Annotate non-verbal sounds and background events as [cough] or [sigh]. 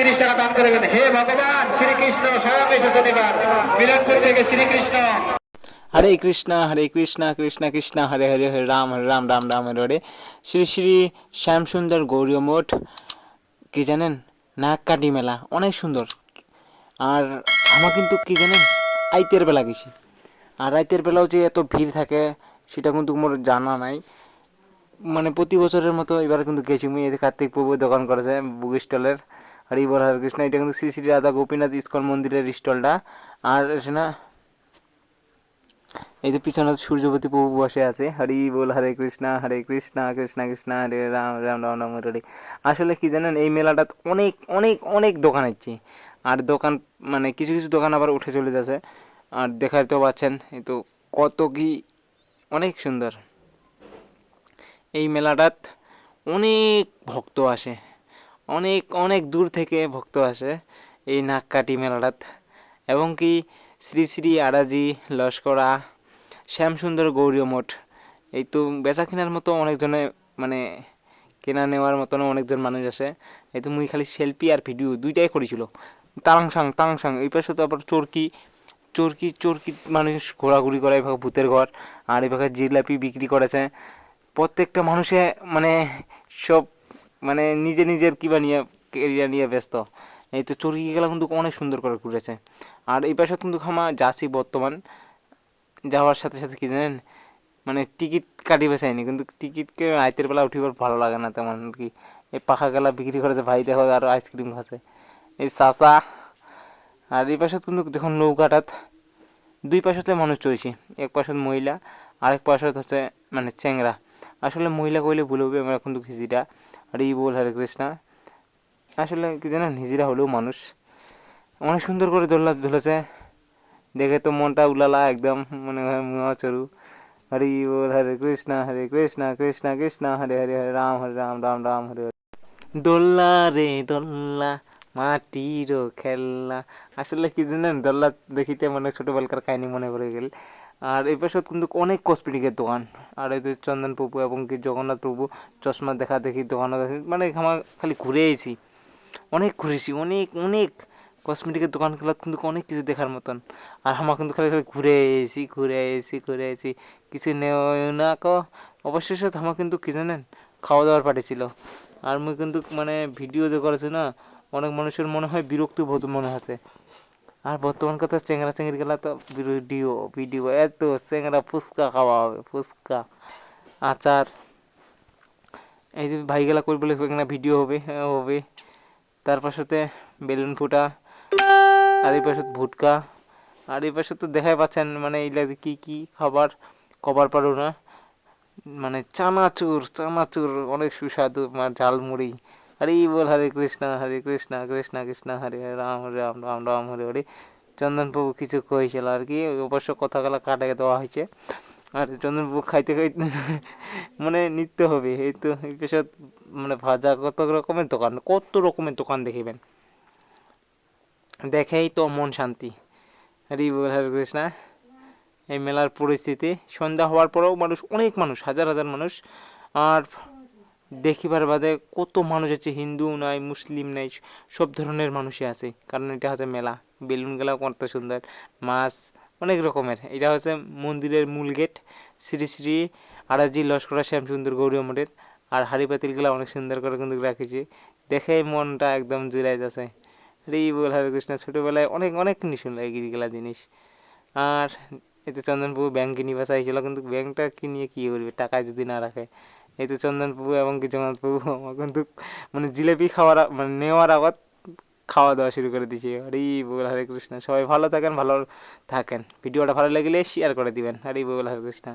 তিরিশ টাকা দান করবেন হে ভগবান, শ্রীকৃষ্ণ স্বয়ং এসেছেন এবার। মিলনপুর থেকে শ্রীকৃষ্ণ। হরে কৃষ্ণ হরে কৃষ্ণ কৃষ্ণ কৃষ্ণ, হরে হরে হরে রাম হরে রাম রাম রাম, হরে হরে। শ্রী শ্রী শ্যামসুন্দর গৌরীয় মঠ, কী জানেন? নাককাটি মেলা, অনেক সুন্দর। আর আমার কিন্তু কি জানেন? আইতের বেলা গেছি। আর রাইতের বেলাও যে এত ভিড় থাকে, সেটা কিন্তু মোর জানা নাই। মানে প্রতি বছরের মতো এবার কিন্তু গেছি। মুই কার্তিক প্রভু দোকান করেছে বুক স্টলের হরি বল, হরে কৃষ্ণ, এটা কিন্তু শ্রী শ্রী রাধা গোপীনাথ ইস্কন মন্দিরের স্টলটা। আর এখানে এই যে পিছনে সূর্যবতী প্রভু বসে আছে। হরি বল, হরে কৃষ্ণ হরে কৃষ্ণ কৃষ্ণ কৃষ্ণ, হরে রাম রাম রাম রাম হরে আসলে কি জানেন, এই মেলাটা অনেক অনেক অনেক দোকান আছে। আর দোকান মানে কিছু কিছু দোকান আবার উঠে চলে যাচ্ছে। আর দেখাতে পাচ্ছেন, এই তো কত কি, অনেক সুন্দর। এই মেলাটাত অনেক ভক্ত আসে। অনেক অনেক দূর থেকে ভক্ত আসে এই নাককাটি মেলাটাত। এবং কি শ্রী শ্রী আড়াজি লস্করা, শ্যামসুন্দর গৌরীয় মঠ, এই তো বেচা কেনার মতো অনেকজনে মানে কেনা নেওয়ার মতনও অনেকজন মানুষ আসে। এই তো মুই খালি সেলফি আর ভিডিও দুইটাই করেছিল। তাংসাং তাংসাং এই পাশে তো আবার চরকি চরকি চরকি মানুষ ঘোরাঘুরি করে এভাবে ভূতের ঘর, আর এভাবে জিলাপি বিক্রি করেছে। প্রত্যেকটা মানুষে মানে সব মানে নিজে নিজের কিবা নিয়ে এরিয়া নিয়ে ব্যস্ত। এই তো চরকি গেলা কিন্তু অনেক সুন্দর করে ঘুরেছে। আর এই পাশে কিন্তু আমা যাচ্ছি বর্তমান। যাওয়ার সাথে সাথে কি জানেন? মানে টিকিট কাটিবে চাইনি কিন্তু টিকিটকে রাইতের বেলা উঠিবার ভালো লাগে না তেমন আর কি। এই পাখা গেলা বিক্রি করেছে ভাই দেখো আর আইসক্রিম খাচ্ছে। এই চাচা, আর এই পাশে কিন্তু দেখুন নৌকাটাত। দুই পাশতে মানুষ চলছে এক পাশত মহিলা, আরেক পাশত হচ্ছে মানে চেংরা আসলে মহিলা কইলে ভুল হবে, আমরা কিন্তু হিজিরা আর এই বল, হরে কৃষ্ণা। আসলে কি জানেন হিজিরা হলেও মানুষ। অনেক সুন্দর করে দোলনা ধরেছে। দেখে তো মনটা উলালা একদম, মনে হয় মুয়া চরু। হরি বল, হরে কৃষ্ণ হরে কৃষ্ণ, কৃষ্ণা, কৃষ্ণ, হরে হরে হরে, রাম হরে রাম রাম রাম হরে হরে। দোল্লা রে দোল্লা মাটির খেলনা। আসলে কি জানেন দোল্লা দেখিতে মানে ছোটবেলাকার কাহিনী মনে পড়ে গেল। আর এই পাশে কিন্তু অনেক কসমেটিকের দোকান। আর যে চন্দন প্রভু এবং কি জগন্নাথ প্রভু, চশমা দেখা দেখি দোকানে দেখি মানে আমার খালি ঘুরে এসেছি অনেক ঘুরেছি, অনেক অনেক কসমেটিকের দোকানগুলো কিন্তু অনেক কিছু দেখার মতন। আর আমার কিন্তু খালি খালি ঘুরে এসেছি ঘুরে এসেছি ঘুরে এসেছি কিছু নেও না ক অবশেষে আমার কিন্তু কি জানেন খাওয়া দাওয়ার পার্টি ছিল। আর মুই কিন্তু মানে ভিডিও যে করেছি না, অনেক মানুষের মনে হয় বিরক্ত বোধ মনে হচ্ছে। আর বর্তমান কথা চেংরা চেংড়ি গেলা তো ভিডিও ভিডিও, এত চেংরা ফুচকা খাওয়া হবে, ফুচকা, আচার। এই যে ভাইগুলা করবে এখানে ভিডিও হবে হবে। তার পাশতে বেলুন ফুটা, আর এই পাশে ভুটকা, আর এই পাশে তো দেখাই পাচ্ছেন মানে এইগুলা কী কী খাবার, কবার পারো না। মানে চানাচুর চানাচুর, অনেক সুস্বাদু মানে ঝালমুড়ি। হরে বল, হরে কৃষ্ণ হরে কৃষ্ণ কৃষ্ণ কৃষ্ণ, হরে রাম হরে, রাম রাম রাম হরে হরে। চন্দনবাবু কিছু কয়েছিল আর কি, অবশ্য কথাগুলো কাটাকে দেওয়া হয়েছে। আর চন্দনবাবু খাইতে খাইতে [laughs] মানে নিতে হবে, এই তো এই মানে ভাজা কত রকমের দোকান, কত রকমের দোকান দেখিবেন। দেখেই তো মন শান্তি। হরি বল, হরে কৃষ্ণ। এই মেলার পরিস্থিতি, সন্ধ্যা হওয়ার পরেও মানুষ, অনেক মানুষ, হাজার হাজার মানুষ। আর দেখিবার বাদে কত মানুষ আছে, হিন্দু নাই, মুসলিম নাই, সব ধরনের মানুষই আছে। কারণ এটা হচ্ছে মেলা। বেলুনগুলো কত সুন্দর। মাছ অনেক রকমের। এটা হচ্ছে মন্দিরের মূল গেট। শ্রী শ্রী আড়াজি লস্করা শ্যাম সুন্দর গৌরী মঠের। আর হাড়ি পাতিলগুলো অনেক সুন্দর করে কিন্তু রাখেছি। দেখে মনটা একদম জুড়াই যাচ্ছে। হরি বল, হরে কৃষ্ণ। ছোটোবেলায় অনেক অনেক শুনলো এইগুলা জিনিস। আর এতে চন্দনপুর ব্যাংক কিনিবা হয়েছিল কিন্তু ব্যাংকটা কিনিয়ে কী করবে? টাকা যদি না রাখে। এই তো চন্দনবাবু এবং কি আমার কিন্তু মানে জিলেপি খাওয়ার মানে নেওয়ার আগত খাওয়া দাওয়া শুরু করে দিয়েছে। হরি বগুল হরে কৃষ্ণ। সবাই ভালো থাকেন ভালো থাকেন। ভিডিওটা ভালো লাগলে শেয়ার করে দিবেন। হরি বগুল হরে কৃষ্ণ।